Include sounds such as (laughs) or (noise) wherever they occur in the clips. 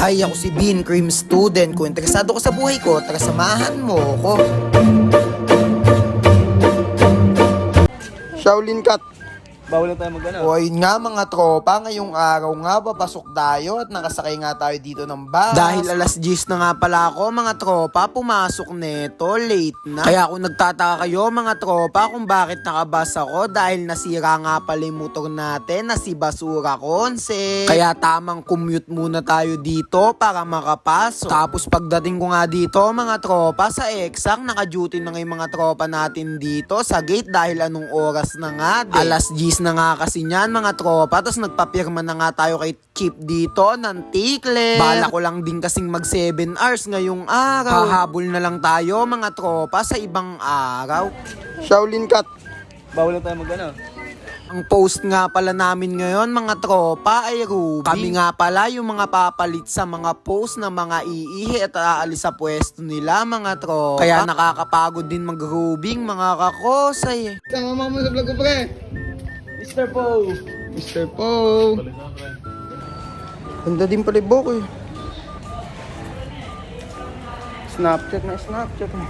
Hi, ako si Bean Cream Student. Kung interesado ka sa buhay ko, tara samahan mo ko. Shaolin Cut. Bawal lang tayo mag ano. O ayun nga mga tropa, ngayong araw nga papasok tayo at nakasakay nga tayo dito ng bus. Dahil alas 10 na nga pala ako mga tropa, pumasok neto, late na. Kaya kung nagtataka kayo mga tropa kung bakit nakabas ako dahil nasira nga pala yung motor natin na si Basura Concept. Kaya tamang commute muna tayo dito para makapasok. Tapos pagdating ko nga dito mga tropa sa exact, naka-duty na nga yung mga tropa natin dito sa gate dahil anong oras na nga. din. Alas 10 na nga kasi niyan mga tropa. Tapos nagpapirma na nga tayo kay Chip dito ng tikle. Bala ko lang din kasing mag 7 hours ngayong araw. Hahabol na lang tayo mga tropa sa ibang araw. Shaolin Cut. Bawal lang tayo mag ano. Ang post nga pala namin ngayon mga tropa ay Ruby. Kami nga pala yung mga papalit sa mga post na mga iihi at aalis sa pwesto nila mga tropa. Kaya nakakapagod din mag-rubing mga kakosay. Sama mo sa vlog ko pre. Mr. Po. Mr. Po. Ganda din pala yung buhok eh. Snapchat na Snapchat na.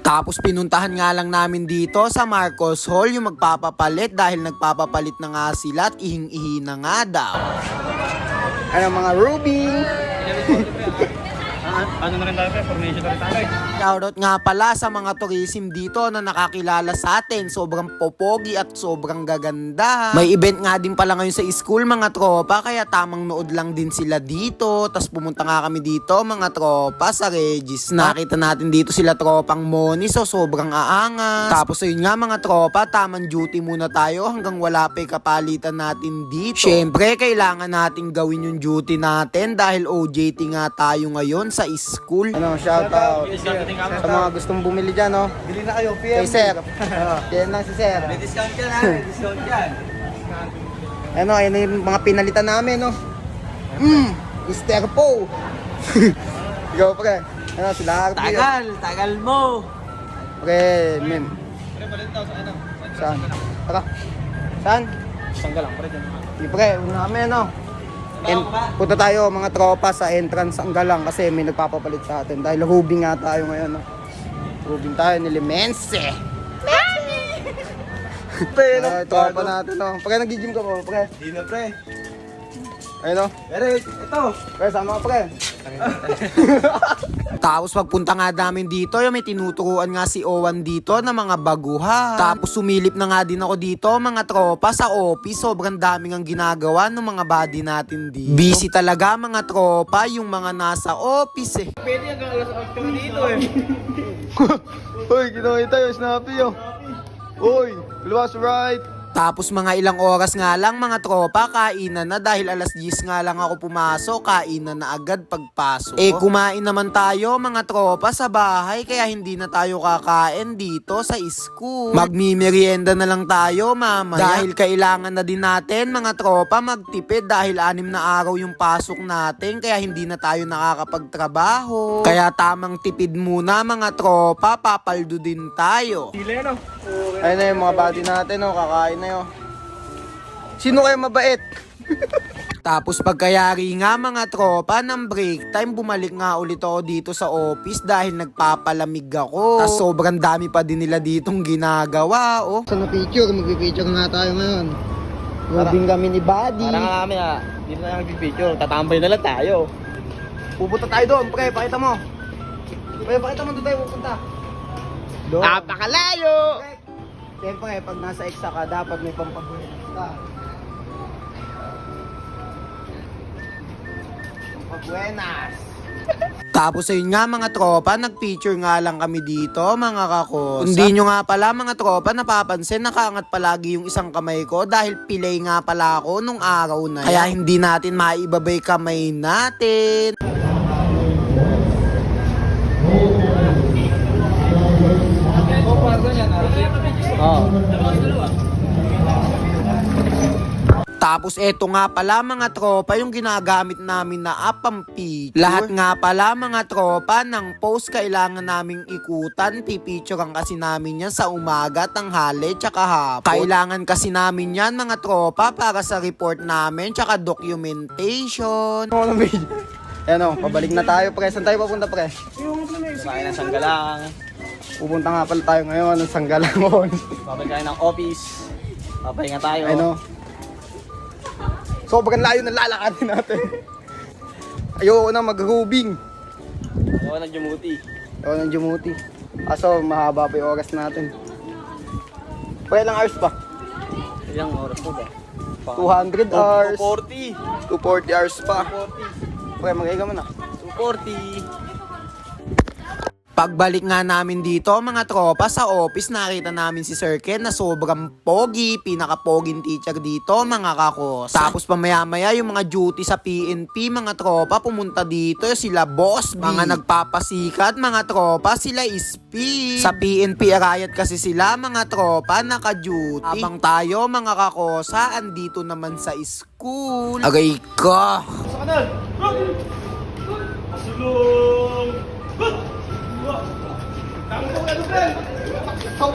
Tapos pinuntahan nga lang namin dito sa Marcos Hall yung magpapapalit dahil nagpapapalit na nga sila at ihing-ihi na nga daw. Ano mga Ruby? Ano na rin tayo? Formation na rin tayo. Shoutout nga pala sa mga tourism dito na nakakilala sa atin. Sobrang popogi at sobrang gaganda. May event nga din pala ngayon sa school mga tropa kaya tamang nood lang din sila dito. Tapos pumunta nga kami dito mga tropa sa Regis. Nakita natin dito sila tropang Moni so sobrang aangas. Tapos ayun nga mga tropa, tamang duty muna tayo hanggang wala pa kapalitan natin dito. Syempre kailangan natin gawin yung duty natin dahil OJT nga tayo ngayon sa school. Ano, shoutout sa mga gustong bumili dyan, no? Bili na kayo. PM. Kay Sir. (laughs) Yan lang si Sir. May discount yan ha. May (laughs) discount yan. Ano, ayun yung mga pinalitan namin, no? Mm, Mr. Po. (laughs) Ikaw, pre. Ano, sila Harvey. Tagal. Tagal mo. Pre, men. Pre, balik daw sa ano. Saan? Tara. Saan? Tanggal lang pre dyan. Di pre, una kami, no? En- punta tayo mga tropa sa entrance ang galang kasi may nagpapapalit sa atin. Dahil hubing nga tayo ngayon no? hubing tayo ni Limense (laughs) Pre, Ay, tropa natin no? pre nag-gym ka mo pre? Di na pre. ayun no? Pero ito. pre sama ka pre (laughs) Tapos pagpunta nga namin dito, yung may tinuturuan nga si Owan dito na mga baguhan. Tapos sumilip na nga din ako dito, mga tropa sa office. Sobrang daming ang ginagawa ng mga body natin dito. Busy talaga mga tropa, yung mga nasa office eh. Pwede hanggang alas 8 dito eh. Hoy, ginawa tayo, snappy oh. Hoy, luwas right. Tapos mga ilang oras nga lang mga tropa, kainan na dahil alas 10 nga lang ako pumasok, kainan na agad pagpasok. Eh kumain naman tayo mga tropa sa bahay kaya hindi na tayo kakain dito sa school. Magmimerienda na lang tayo mama. Dahil kailangan na din natin mga tropa magtipid dahil anim na araw yung pasok natin kaya hindi na tayo nakakapagtrabaho. Kaya tamang tipid muna mga tropa, papaldo din tayo. Sila ano? Ayun na yung mga body natin, oh, kakain na yun. Sino kaya mabait? (laughs) Tapos pagkayari nga mga tropa ng break time, bumalik nga ulit ako dito sa office dahil nagpapalamig ako. Tapos sobrang dami pa din nila ditong ginagawa, oh. Sa picture, mag-picture nga tayo ngayon. Rubing kami ni Buddy. Parang nga kami ah. Dito na lang picture. Tatambay na lang tayo. Pupunta tayo doon, pre, pakita mo. Pre, pakita mo doon tayo pupunta. Doon. Napakalayo! Siyempre, pag nasa EXA ka, dapat may pampabuenas ka. Pampabuenas! (laughs) Tapos ayun nga mga tropa, nag-feature nga lang kami dito mga kakos. Hindi nyo nga pala mga tropa napapansin nakaangat palagi yung isang kamay ko dahil pilay nga pala ako nung araw na yan. Kaya hindi natin maibabay kamay natin. Oo. Tapos eto nga pala mga tropa yung ginagamit namin na picture. Lahat nga pala mga tropa ng post kailangan naming ikutan. Pipicturean kasi namin yan sa umaga, tanghali, tsaka hapon. Kailangan kasi namin yan mga tropa para sa report namin tsaka documentation. Video. Ayan o, pabalik na tayo pre. Saan tayo papunta pre? Kumain ng sanggalang. Pupunta nga pala tayo ngayon ng Sanggalangon. Papagkain ng office. Papahinga tayo. Ano? Sobrang layo ng lalakarin natin. Ayoko na mag-rubing. Ako ng Jumuti. Ayoko ng Jumuti. Aso, mahaba pa yung oras natin. Pre, ilang hours pa? Ilang oras po ba? 200 hours. 240. 240 hours pa. 240. Pre, mag-iga mo na. 240. Pagbalik nga namin dito mga tropa sa office nakita namin si Sir Ken na sobrang pogi, pinaka-poging teacher dito mga kakos. Tapos pamaya maya yung mga duty sa PNP mga tropa pumunta dito sila boss B. Mga nagpapasikat mga tropa sila SP. Sa PNP arayat kasi sila mga tropa naka-duty. Habang tayo mga kakosa andito naman sa school. Agay ka.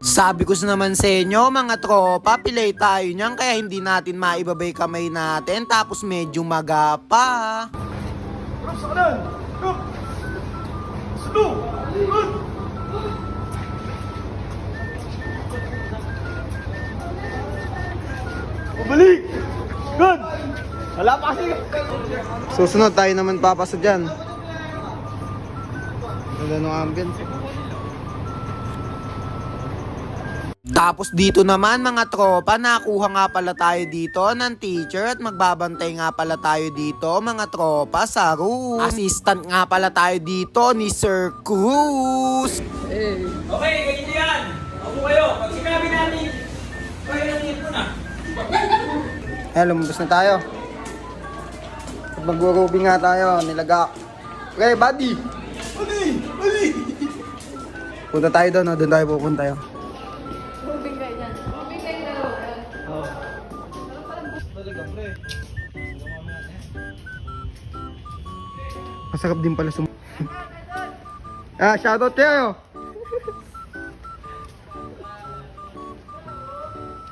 Sabi ko sa naman sa inyo, mga tropa, pilay tayo niyan kaya hindi natin maibabay kamay natin tapos medyo magapa. Pabalik! Good! Wala pa kasi. Susunod tayo naman papasa dyan. Ganda ng ambience. Tapos dito naman mga tropa, nakuha nga pala tayo dito ng teacher at magbabantay nga pala tayo dito mga tropa sa room. Assistant nga pala tayo dito ni Sir Cruz. Okay, ganito yan. Ako kayo. Pag sinabi natin, kayo lang yun muna. Eh, lumabas na tayo. Mag-rubing nga tayo, nilagak. Okay, buddy! Buddy! Buddy! Punta tayo doon, no? doon tayo pupunta yun. Masarap din pala sum... ah, shoutout tayo!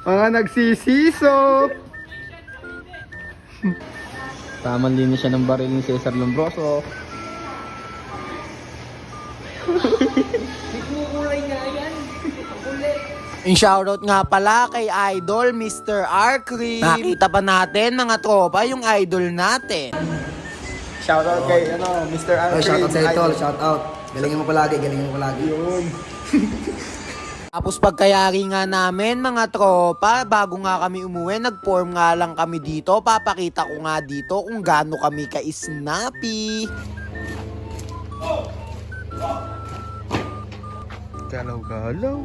Mga nagsisiso! Tamang linis siya ng baril ni Cesar Lombroso. Yung shoutout nga pala kay Idol Mr. Arkri. Nakita pa natin mga tropa yung idol natin. Shoutout kay, ano, Mr. Oh, Alfred. shout out sa Idol. Idol, shout out. Galingin mo palagi, galingin mo palagi. Yun. (laughs) Tapos pagkayari nga namin mga tropa, bago nga kami umuwi, nag-form nga lang kami dito. Papakita ko nga dito kung gaano kami ka-snappy. Galaw-galaw.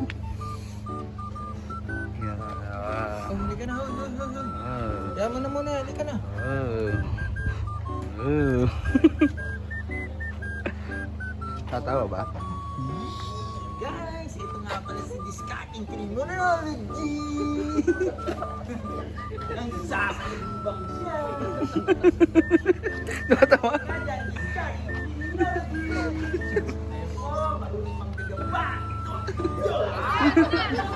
Halika na, hul, hul, hul, hul. Kaya mo na muna, halika na. Tatawa ba? Guys, ito nga pala si Discarding Criminology. Ang sasalimbang siya. Tatawa? Kayo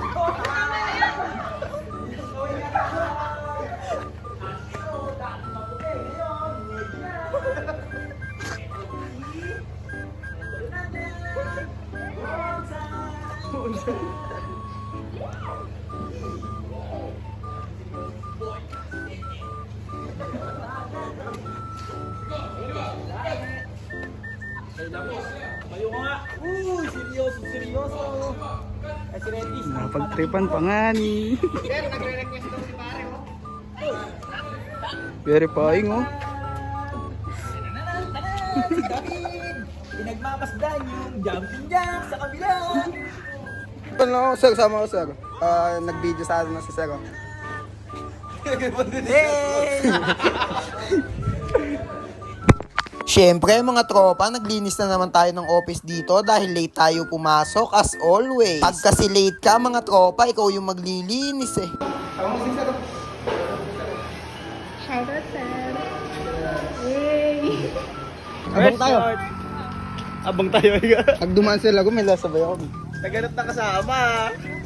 Napagtripan pa nga ni. Sir, nagre-request daw si pare, oh. Verifying oh. Si David. Pinagmamasdan yung jumping jack sa kabila. Ano, sir, sama ko, sir. Ah, nag-video sa atin na si sir. oh. (laughs) Siyempre mga tropa, naglinis na naman tayo ng office dito dahil late tayo pumasok as always. Pag kasi late ka mga tropa, ikaw yung maglilinis eh. Shoutout, sir. Yay! Abang tayo. Abang tayo. Pag dumaan sila, may lasabay ako. Naganap na kasama.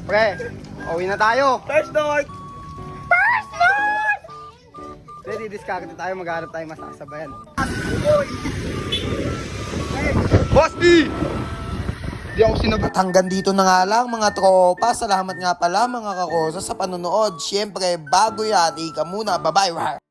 Pre, uwi na tayo. First North. Discard tayo, maghanap tayo masasabayan. Boss! Di ako sinabi. At hanggang dito na nga lang mga tropa. Salamat nga pala mga kakosa sa panonood. Siyempre, bago yan, ika muna. Bye-bye.